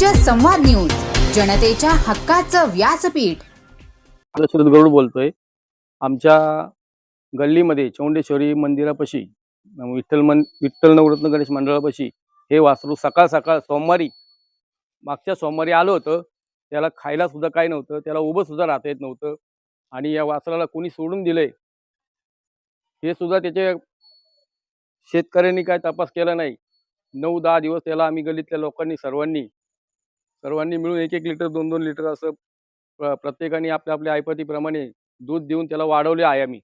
बहुजन संवाद न्यूज जनतेच्या हक्काचं व्यासपीठ. शरद गरुड बोलतोय. आमच्या गल्लीमध्ये चौंडेश्वरी मंदिरापाशी विठ्ठल मन विठ्ठल नवरत्न गणेश मंडळापाशी हे वासरू सकाळ सकाळ सोमवारी मागच्या सोमवारी आलं होतं. त्याला खायला सुद्धा काय नव्हतं. त्याला उभं सुद्धा राहता येत नव्हतं. आणि या वासराला कोणी सोडून दिलंय हे सुद्धा त्याचे शेतकऱ्यांनी काय तपास केला नाही. नऊ दहा दिवस त्याला आम्ही गल्लीतल्या लोकांनी सर्वांनी सर्वांनी मिळून एक एक लिटर दोन दोन लिटर असं प्र- प्रत्येकाने आपल्या आपल्या ऐपतीप्रमाणे दूध देऊन त्याला वाढवले आहे आम्ही.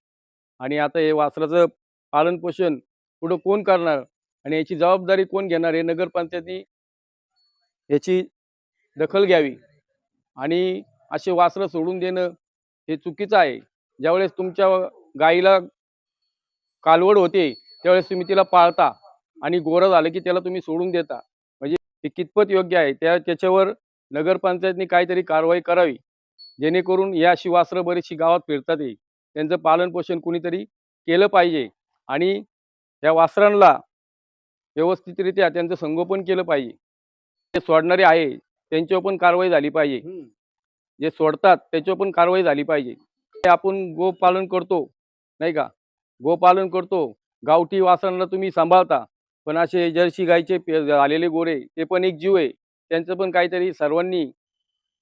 आणि आता हे वासराचं पालन पोषण पुढं कोण करणार? आणि याची जबाबदारी कोण घेणार? हे नगरपंचायती याची दखल घ्यावी. आणि असे वासरं सोडून देणं हे चुकीचं आहे. ज्यावेळेस तुमच्या गाईला कालवड होते त्यावेळेस तुम्ही तिला पाळता आणि गोरं झालं की त्याला तुम्ही सोडून देता. हे कितपत योग्य आहे त्या त्याच्यावर नगरपंचायतनी काहीतरी कारवाई करावी. जेणेकरून या अशी वासरं बरीचशी गावात फिरतात आहे त्यांचं पालन पोषण कुणीतरी केलं पाहिजे आणि या वासरांना व्यवस्थितरित्या त्यांचं संगोपन केलं पाहिजे. जे सोडणारे आहे त्यांच्यावर पण कारवाई झाली पाहिजे. जे सोडतात त्याच्यावर पण कारवाई झाली पाहिजे. ते आपण गोपालन करतो नाही का? गोपालन करतो. गावठी वासरांना तुम्ही सांभाळता. पण असे जर्सी गायचे आलेले गोरे ते पण एक जीव आहे. त्यांचं पण काहीतरी सर्वांनी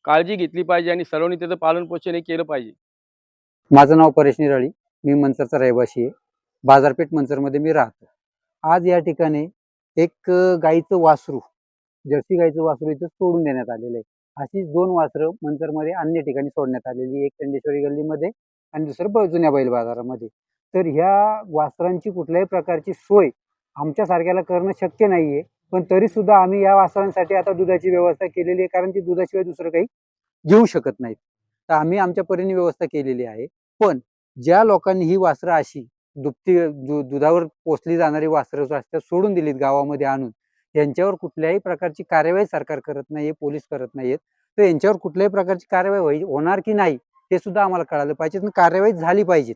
काळजी घेतली पाहिजे आणि सर्वांनी त्याचं पालन पोषण हे केलं पाहिजे. माझं नाव परेश निराळी. मी मनसरचा रहिवासी आहे. बाजारपेठ मंचरमध्ये मी राहतो. आज या ठिकाणी एक गाईचं वासरू जर्सी गाईचं वासरू इथं सोडून देण्यात आलेलं आहे. अशीच दोन वासरं मंचरमध्ये अन्य ठिकाणी सोडण्यात आलेली एक चंडेश्वरी गल्लीमध्ये आणि दुसरं जुन्या बैल बाजारामध्ये. तर ह्या वासरांची कुठल्याही प्रकारची सोय आमच्यासारख्याला करणं शक्य नाहीये. पण तरी सुद्धा आम्ही या वासरांसाठी आता दुधाची व्यवस्था केलेली आहे. कारण ती दुधाशिवाय दुसरं काही घेऊ शकत नाहीत. तर आम्ही आमच्या परीने व्यवस्था केलेली आहे. पण ज्या लोकांनी ही वासरं अशी दुभती दु दुधावर पोचली जाणारी वासरं जो असतात सोडून दिलीत गावामध्ये आणून यांच्यावर कुठल्याही प्रकारची कार्यवाही सरकार करत नाहीये पोलीस करत नाहीयेत. तर यांच्यावर कुठल्याही प्रकारची कार्यवाही होणार की नाही हे सुद्धा आम्हाला कळालं पाहिजे पण कार्यवाही झाली पाहिजे.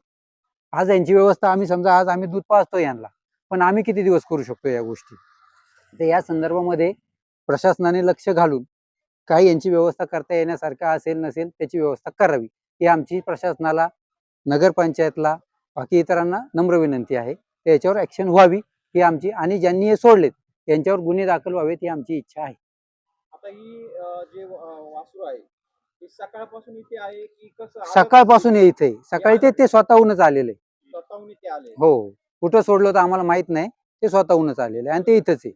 आज यांची व्यवस्था आम्ही समजा आज आम्ही दूध पाजतो यांना. पण आम्ही किती दिवस करू शकतो या गोष्टी? तर या संदर्भामध्ये प्रशासनाने लक्ष घालून काही यांची व्यवस्था करता येण्यासारखं असेल नसेल त्याची व्यवस्था करावी ही आमची प्रशासनाला नगरपंचायतला बाकी इतरांना नम्र विनंती आहे. तर याच्यावर ऍक्शन व्हावी ही आमची आणि ज्यांनी हे सोडलेत यांच्यावर गुन्हे दाखल व्हावेत ही आमची इच्छा आहे. आता ही जे वासरू आहे सकाळपासून इथे आहे की कसं? सकाळपासून इथे सकाळी ते ते स्वतःहूनच आलेले स्वतःहून इथे आले हो. कुठं सोडलं तर आम्हाला माहीत नाही. ते स्वतःहूनच आलेले आणि ते इथंच आहे?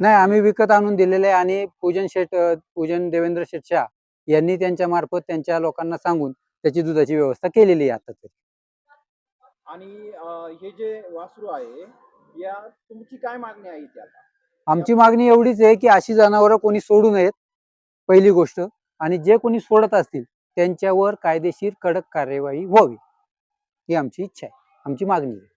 नाही आम्ही विकत आणून दिलेले आहे आणि पूजन शेठ पूजन देवेंद्र शेठ शाह यांनी त्यांच्या मार्फत त्यांच्या लोकांना सांगून त्याची दुधाची व्यवस्था केलेली आहे आता तरी. आणि हे जे वासरू आहे या तुमची काय मागणी आहे इथे आता? आमची मागणी एवढीच आहे की अशी जनावरं कोणी सोडू नयेत पहिली गोष्ट. आणि जे कोणी सोडत असतील त्यांच्यावर कायदेशीर कडक कार्यवाही व्हावी. ही आमची इच्छा आहे. आमची मागणी आहे.